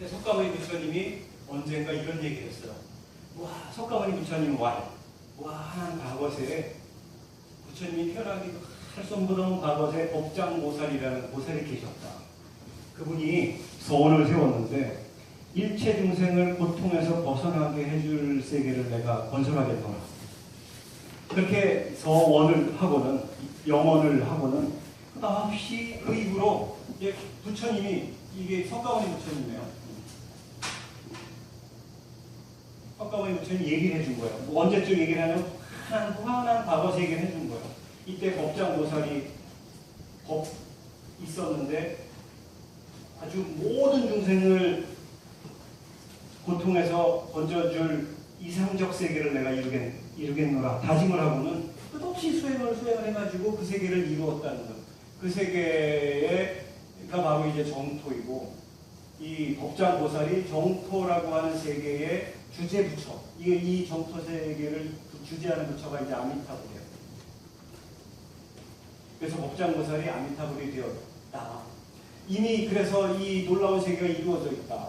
근데 석가모니 부처님이 언젠가 이런 얘기를 했어요. 와, 석가모니 부처님 와, 와 한 과거세에 부처님이 태어나기 할수 없는 과거세 법장보살이라는 보살이 계셨다. 그분이 서원을 세웠는데 일체 중생을 고통에서 벗어나게 해줄 세계를 내가 건설하겠노라. 그렇게 서원을 하고는 영원을 하고는 끝없이 그 입으로 부처님이 이게 석가모니 부처님이에요. 석가모니 부처님 얘기를 해준 거예요. 뭐 언제쯤 얘기를 하냐면 한 후한한 과거세 얘기를 해준 거예요. 이때 법장보살이 법 있었는데 아주 모든 중생을 고통에서 건져줄 이상적 세계를 내가 이루겠, 이루겠노라 다짐을 하고는 끝없이 수행을 수행을 해가지고 그 세계를 이루었다는 것. 그 세계가 바로 이제 정토이고 이 법장 보살이 정토라고 하는 세계의 주제 부처. 이 정토 세계를 주재하는 부처가 이제 아미타불이에요. 그래서 법장 보살이 아미타불이 되었다. 이미 그래서 이 놀라운 세계가 이루어져 있다.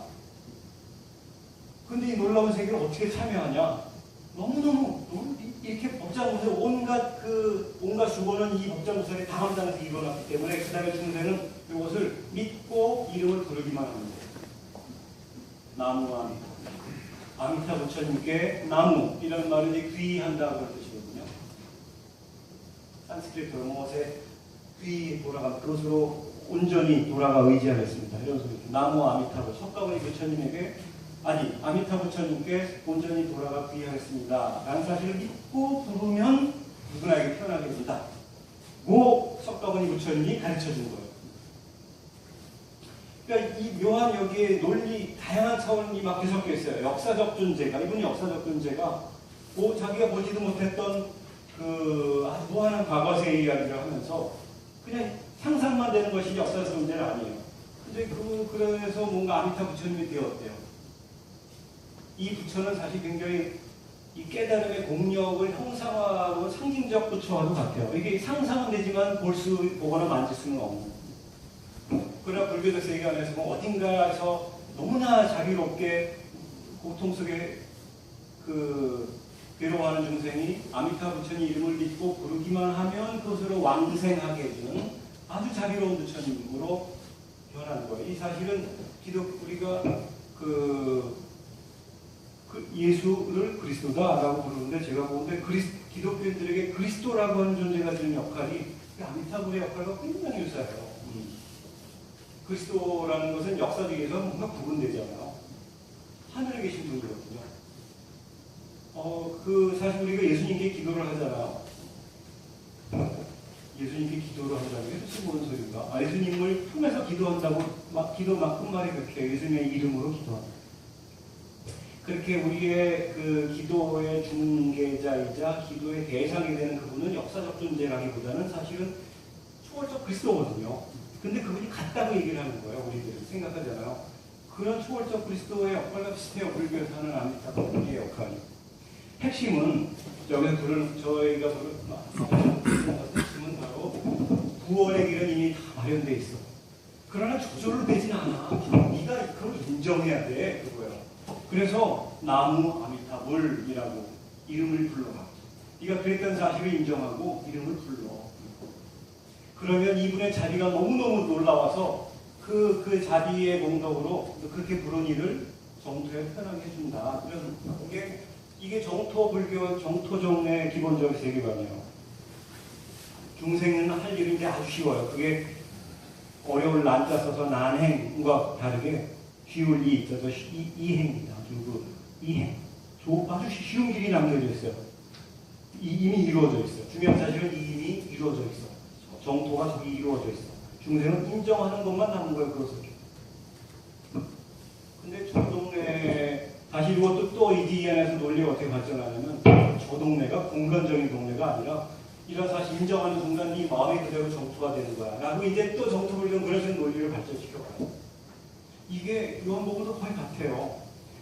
근데 이 놀라운 세계를 어떻게 참여하냐? 너무너무 너무 이렇게 법장무설 온갖 그 온갖 주거는 이다 감당해서 일어났기 때문에 그 다음에 중생은 이것을 믿고 이름을 부르기만 하는 거예요. 나무 아미타. 아미타 부처님께 나무 이런 말은 이제 귀한다고 뜻이거든요. 산스크리트로 무엇에 귀 돌아가 그것으로 온전히 돌아가 의지하겠습니다. 이런 소리. 나무 아미타부 석가모니 부처님에게 아니 아미타 부처님께 온전히 돌아가 귀하겠습니다. 라는 사실을 믿고 부르면 누구나에게 태어나게 된다. 고 석가모니 부처님이 가르쳐 준 거예요. 그러니까 이 묘한 여기에 논리 다양한 차원이 막 뒤섞여 있어요. 역사적 존재가 이분이 역사적 존재가 뭐 자기가 보지도 못했던 그 아주 무한한 과거세 이야기를 하면서 그냥 상상만 되는 것이 역사적 존재는 아니에요. 근데 그 그래서 뭔가 아미타 부처님이 되었대요. 이 부처는 사실 굉장히 이 깨달음의 공력을 형상화하고 상징적 부처와도 같아요. 이게 상상은 되지만 볼 수, 보거나 만질 수는 없는. 그러나 불교적 세계 안에서 뭐 어딘가에서 너무나 자비롭게 고통 속에 그 괴로워하는 중생이 아미타 부처님 이름을 믿고 부르기만 하면 그것으로 왕생하게 해주는 아주 자비로운 부처님으로 변하는 거예요. 이 사실은 기독 우리가 그, 그 예수를 그리스도다라고 부르는데 제가 보는데 그리스, 기독교인들에게 그리스도라고 하는 존재가 지는 역할이 그 아미타불의 역할과 굉장히 유사해요. 음. 그리스도라는 것은 역사적에서 뭔가 구분되잖아요. 하늘에 계신 분이거든요. 어, 그, 사실 우리가 예수님께 기도를 하잖아요. 예수님께 기도를 한다는 게 무슨 뭔 소리인가? 아, 예수님을 품에서 기도한다고, 막, 기도만큼 말이 그렇게. 예수님의 이름으로 기도한다. 그렇게 우리의 그 기도의 중개자이자 기도의 대상이 되는 그분은 역사적 존재라기보다는 사실은 초월적 그리스도거든요. 근데 그분이 같다고 얘기를 하는 거예요. 우리들은 생각하잖아요. 그런 초월적 그리스도의 역할과 비슷해요. 불교에서 하는 아미타불의 역할이. 핵심은 여기서 부르는 저희가 핵심은 바로 구원의 길은 이미 다 마련돼 있어. 그러나 저절로 되진 않아. 네가 그걸 인정해야 돼. 그거예요. 그래서 나무 아미타불이라고 이름을 불러라. 네가 그랬던 사실을 인정하고 이름을 불러. 그러면 이분의 자비가 너무너무 놀라워서 그, 그 자비의 공덕으로 그렇게 부른 이를 정토에 편하게 해준다. 이런, 이게, 이게 정토 불교, 정토 종의 기본적인 세계관이에요. 중생은 할 일인데 아주 쉬워요. 그게 어려울 난자 써서 난행과 다르게 쉬울 이 있어서 이, 이행입니다. 아주 그 이행. 조, 아주 쉬운 길이 남겨져 있어요. 이, 이미 이루어져 있어요. 중요한 사실은 이미 이루어져 있어. 정토가 저기 이루어져 있어. 중생은 인정하는 것만 남은 거예요, 그것을. 근데 저 동네, 다시 이것도 또이 안에서 논리가 어떻게 발전하냐면, 저 동네가 공간적인 동네가 아니라, 이런 사실 인정하는 순간 이 마음이 그대로 정토가 되는 거야. 라고 이제 또 정토 불경 식으로 논리를 발전시켜가요. 이게 요한복음도 거의 같아요.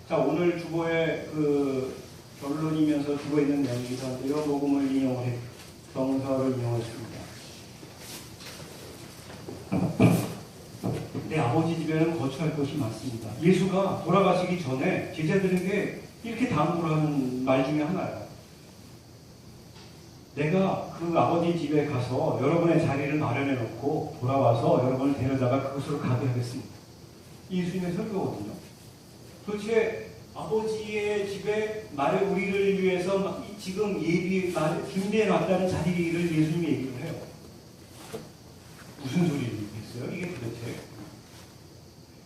자, 오늘 주보에 그 결론이면서 주보에 있는 내용이기도 한데, 요한복음을 인용을 해, 정서를 인용했습니다. 내 아버지 집에 집에는 거처할 것이 많습니다. 예수가 돌아가시기 전에 제자들에게 이렇게 당부를 하는 말 중에 하나예요. 내가 그 아버지 집에 가서 여러분의 자리를 마련해 놓고 돌아와서 여러분을 데려다가 그곳으로 가게 하겠습니다. 예수님의 설교거든요. 도대체 아버지의 집에 말에 우리를 위해서 지금 예비 말 준비해 놨다는 자리를 예수님이 얘기를 해요. 무슨 소리 겠어요? 이게 도대체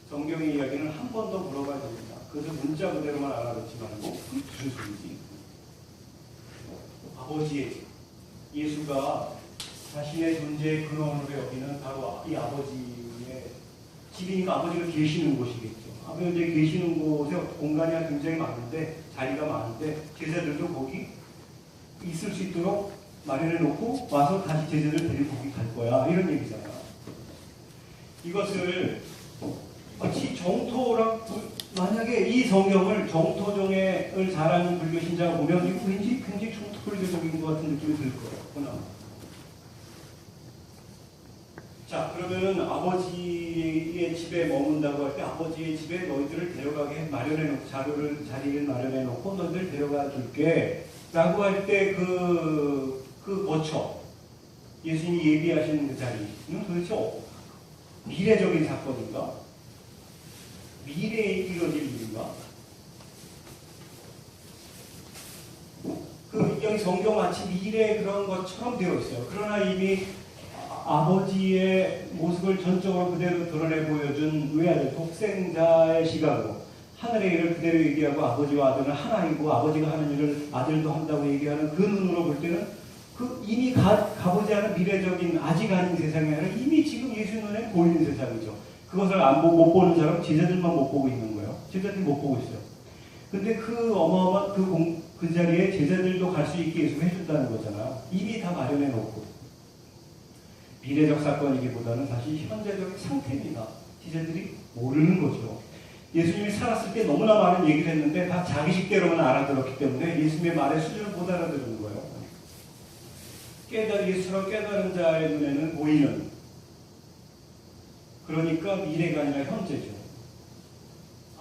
성경의 이야기는 한 번 더 물어봐야 됩니다. 그래서 문자 그대로만 알아듣지 말고 그게 무슨 소리지? 아버지의 집. 예수가 자신의 존재의 근원으로 여기는 바로 이 아버지의 집이니까 아버지가 계시는 곳이겠죠. 아버지 계시는 곳에 공간이 굉장히 많은데 자리가 많은데 제자들도 거기 있을 수 있도록 마련해 놓고 와서 다시 제자들 데리고 거기 갈 거야 이런 얘기잖아. 이것을 마치 정토랑 만약에 이 성경을 정토종을 잘하는 불교 신자가 보면 왠지 굉장히 정토불교적인 것 같은 느낌이 들. 그나. 자 그러면은 아버지의 집에 머문다고 할 때 아버지의 집에 너희들을 데려가게 마련해 놓고 자료를 자리를 마련해 놓고 너희들 데려가 줄게. 라고 할 때 그그 거처. 예수님이 예비하시는 그 자리는 도대체 어- 미래적인 사건인가? 미래에 이루어질 일인가? 그 여기 성경 마치 미래 그런 것처럼 되어 있어요. 그러나 이미 아- 아버지의 모습을 전적으로 그대로 드러내 보여준 외아들 독생자의 시각으로 하늘의 일을 그대로 얘기하고 아버지와 아들은 하나이고 아버지가 하는 일을 아들도 한다고 얘기하는 그 눈으로 볼 때는 그 이미 가, 가보지 않은 미래적인 아직 아닌 세상이 아니라 이미 지금 예수 눈에 보이는 세상이죠. 그것을 안 보고 못 보는 사람 제자들만 못 보고 있는 거예요. 제자들이 못 보고 있어요. 근데 그 어마어마한 그, 공, 그 자리에 제자들도 갈 수 있게 예수가 해준다는 거잖아요. 이미 다 마련해 놓고. 미래적 사건이기보다는 사실 현재적 상태입니다. 제자들이 모르는 거죠. 예수님이 살았을 때 너무나 많은 얘기를 했는데 다 자기식대로만 알아들었기 때문에 예수님의 말의 수준을 못 알아들은 거예요. 깨달, 예수처럼 깨달은 자의 눈에는 보이는 그러니까 미래가 아니라 현재죠.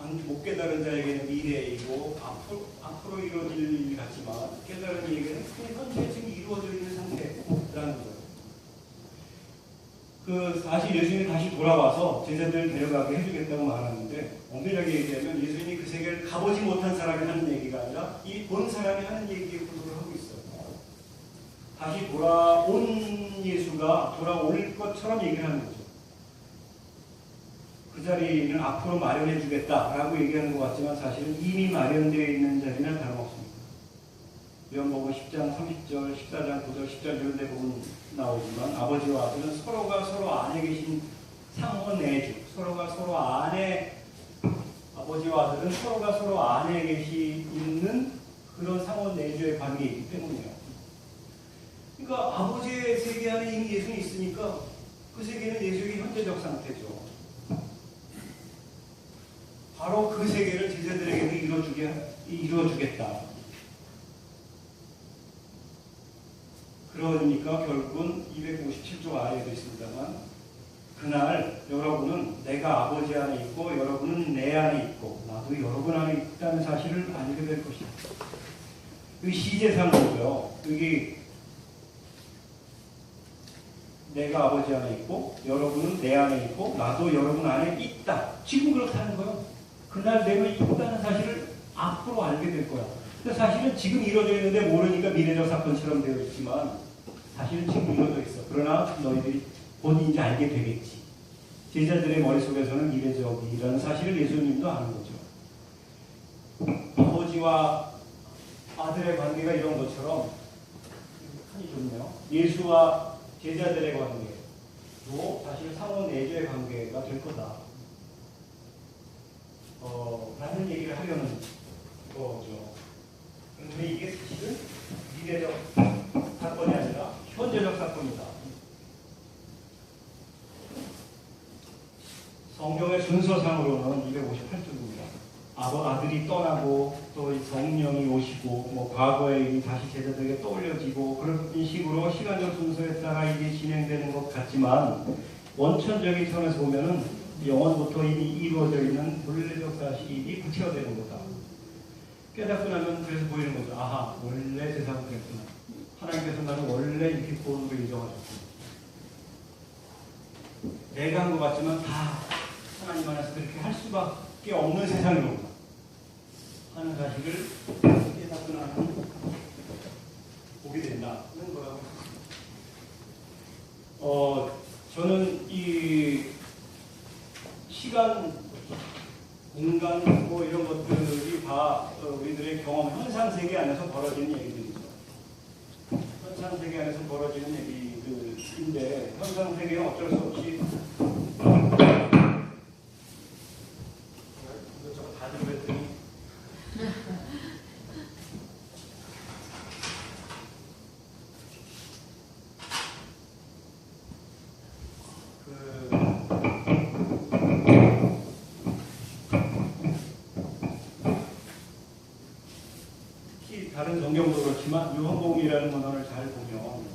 안- 못 깨달은 자에게는 미래이고 앞으로, 앞으로 이루어질 일 같지만 깨달은 이에게는 현재 지금 이루어져 있는 상태라는 거예요. 그 사실 예수님이 다시 돌아와서 제자들 데려가게 해주겠다고 말하는데 엄밀하게 얘기하면 예수님이 그 세계를 가보지 못한 사람이 하는 얘기가 아니라 이 본 사람이 하는 얘기에 구도를 하고 있어요. 다시 돌아온 예수가 돌아올 것처럼 얘기를 하는 거죠. 그 자리는 앞으로 마련해 주겠다라고 얘기하는 것 같지만 사실은 이미 마련되어 있는 자리는 다름없습니다. 요한복음 10장 30절, 14장 9절, 10절 이런 데 보면 나오지만 아버지와 아들은 서로가 서로 안에 계신 상호 내주, 서로가 서로 안에 아버지와 아들은 서로가 서로 안에 계시 있는 그런 상호 내주의 관계이기 때문이에요. 그러니까 아버지의 세계 안에 이미 예수는 있으니까 그 세계는 예수의 현재적 상태죠. 바로 그 세계를 제자들에게도 이루어주게, 이루어주겠다. 그러니까 결국은 257조 아래에도 있습니다만 그날 여러분은 내가 아버지 안에 있고 여러분은 내 안에 있고 나도 여러분 안에 있다는 사실을 알게 될 것이다. 여기 시제상이고요. 여기 내가 아버지 안에 있고 여러분은 내 안에 있고 나도 여러분 안에 있다. 지금 그렇다는 거예요. 그날 내가 있다는 사실을 앞으로 알게 될 거야. 근데 사실은 지금 이루어져 있는데 모르니까 미래적 사건처럼 되어 있지만 사실은 지금 이루어져 있어. 그러나 너희들이 곧 이제 알게 되겠지. 제자들의 머릿속에서는 미래적이라는 사실을 예수님도 아는 거죠. 아버지와 아들의 관계가 이런 것처럼 한이 좋네요. 예수와 제자들의 관계도 사실 상호 내주의 관계가 될 거다. 어, 라는 얘기를 하려는 거죠. 그런데 이게 사실은 미래적 사건이 아니라 현재적 사건이다. 성경의 순서상으로는 258쪽입니다. 아버 아들이 떠나고 또 성령이 오시고 뭐 과거의 일이 다시 제자들에게 떠올려지고 그런 식으로 시간적 순서에 따라 이게 진행되는 것 같지만 원천적인 차원에서 보면은 영원부터 이미 이루어져 있는 본래적 사실이 구체화되는 거다. 깨닫고 나면 그래서 보이는 거죠. 아하, 원래 세상은 그랬구나. 하나님께서 나는 원래 이렇게 본으로 인정하셨구나. 내가 한 것 같지만 다 하나님 안에서 그렇게 할 수밖에 없는 세상이로구나. 하는 사실을 깨닫고 나면 보게 된다는 거라고. 어, 저는 이 시간, 공간, 뭐 이런 것들이 다 어, 우리들의 경험, 현상 세계 안에서 벌어지는 얘기들이죠. 현상 세계 안에서 벌어지는 얘기들인데, 현상 세계는 어쩔 수 없이 이것저것 다 들어랬더니 그 특히 다른 성경도 그렇지만 요한복음이라는 문헌을 잘 보면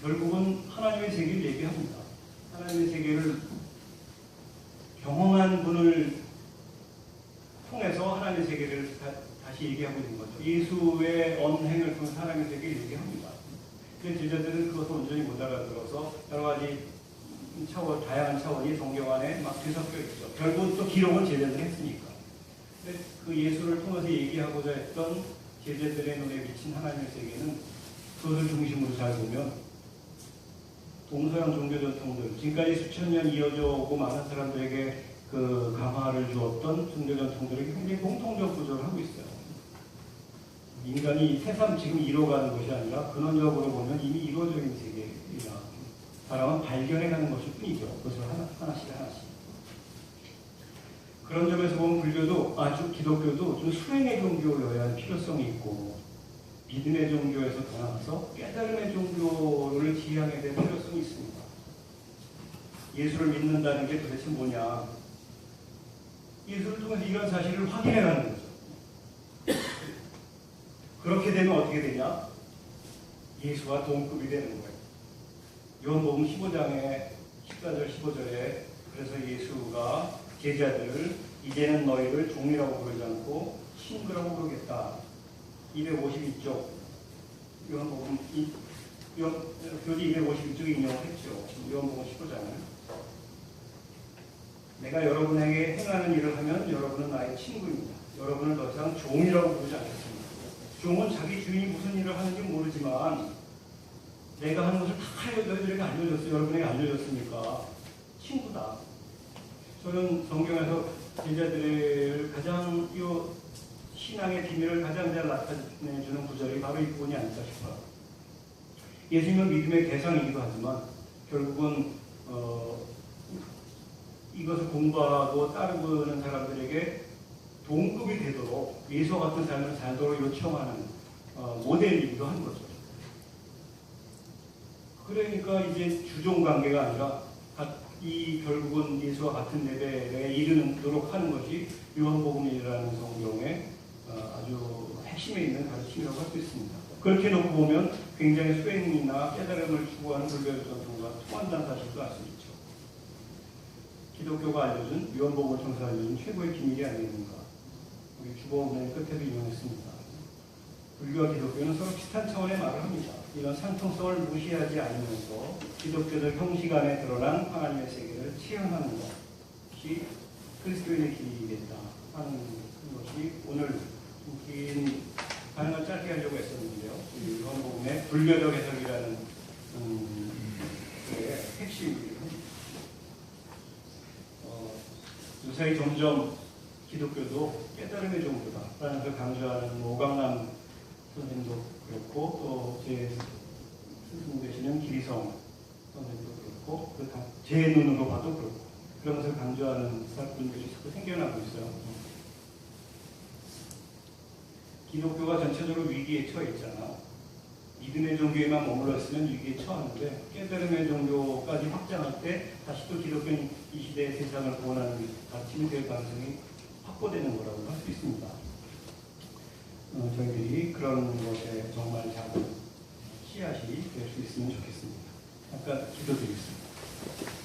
결국은 하나님의 세계를 얘기합니다. 하나님의 세계를 경험한 분을 하나님의 세계를 다, 시 얘기하고 있는 거죠. 예수의 언행을 통해서 하나님의 세계를 얘기합니다. 근데 제자들은 그것을 온전히 못 알아들어서 여러 가지 차원, 다양한 차원이 성경 안에 막 뒤섞여 있죠. 결국 또 기록은 제자들이 했으니까. 그 예수를 통해서 얘기하고자 했던 제자들의 눈에 비친 하나님의 세계는 그것을 중심으로 잘 보면 동서양 종교 전통들, 지금까지 수천 년 이어져 오고 많은 사람들에게 그 감화를 주었던 종교 전 통들이 굉장히 공통적 구조를 하고 있어요. 인간이 새삼 지금 이뤄가는 것이 아니라 근원적으로 보면 이미 이루어져 있는 세계이라 사람은 발견해가는 것일 뿐이죠. 그것을 하나, 하나씩 하나씩. 그런 점에서 보면 불교도 아주 기독교도 좀 수행의 종교여야 할 필요성이 있고 믿음의 종교에서 떠나서 깨달음의 종교를 지향해야 될 필요성이 있습니다. 예수를 믿는다는 게 도대체 뭐냐? 예수를 통해서 이런 사실을 확인해 가는 거죠. 그렇게 되면 어떻게 되냐? 예수와 동급이 되는 거예요. 요한복음 15장에 14절 15절에 그래서 예수가 제자들을 이제는 너희를 종이라고 부르지 않고 친구라고 부르겠다. 252쪽 요한복음 이 요, 교지 252쪽에 인용을 했죠. 요한복음 15장을 내가 여러분에게 행하는 일을 하면 여러분은 나의 친구입니다. 여러분을 더 이상 종이라고 부르지 않겠습니다. 종은 자기 주인이 무슨 일을 하는지 모르지만 내가 하는 것을 다 너희들에게 알려줬어요. 여러분에게 알려줬으니까 친구다. 저는 성경에서 제자들을 가장 이 신앙의 비밀을 가장 잘 나타내주는 구절이 바로 이 부분이 아닐까 싶어요. 예수님은 믿음의 대상이기도 하지만 결국은 어, 이것을 공부하고 따르고는 사람들에게 동급이 되도록 예수와 같은 삶을 살도록 요청하는 어, 모델이기도 한 거죠. 그러니까 이제 주종 관계가 아니라 이 결국은 예수와 같은 레벨에 이르도록 하는 것이 요한복음이라는 성경의 어, 아주 핵심에 있는 가르침이라고 할 수 있습니다. 그렇게 놓고 보면 굉장히 수행이나 깨달음을 추구하는 불교의 전통과 통한다는 사실도 알 수 있죠. 기독교가 알려준 통해서 알려준 최고의 비밀이 아니겠는가. 우리 주보문의 끝에도 인용했습니다. 불교와 기독교는 서로 비슷한 차원의 말을 합니다. 이런 상통성을 무시하지 않으면서 기독교적 형식 안에 드러난 하나님의 세계를 체험하는 것이 그리스도인의 길이겠다 하는 것이 오늘 긴 가능한 짧게 하려고 했었는데요. 이 요한복음의 불교적 해석이라는 음, 그 핵심입니다. 어, 요새 점점 기독교도 깨달음의 종교다라는 걸 강조하는 오강남 선생도 그렇고 또 제 스승 되시는 기리성 선생도 그렇고 제 눈으로 봐도 그렇고 그런 것을 강조하는 분들이 자꾸 생겨나고 있어요. 기독교가 전체적으로 위기에 처해 있잖아. 믿음의 종교에만 머물러 있으면 위기에 처하는데 깨달음의 종교까지 확장할 때 다시 또 기독교는 이 시대의 세상을 구원하는 가르침이 될 가능성이 확보되는 거라고 할 수 있습니다. 어, 저희들이 그런 것에 정말 작은 씨앗이 될 수 있으면 좋겠습니다. 아까 기도드리겠습니다.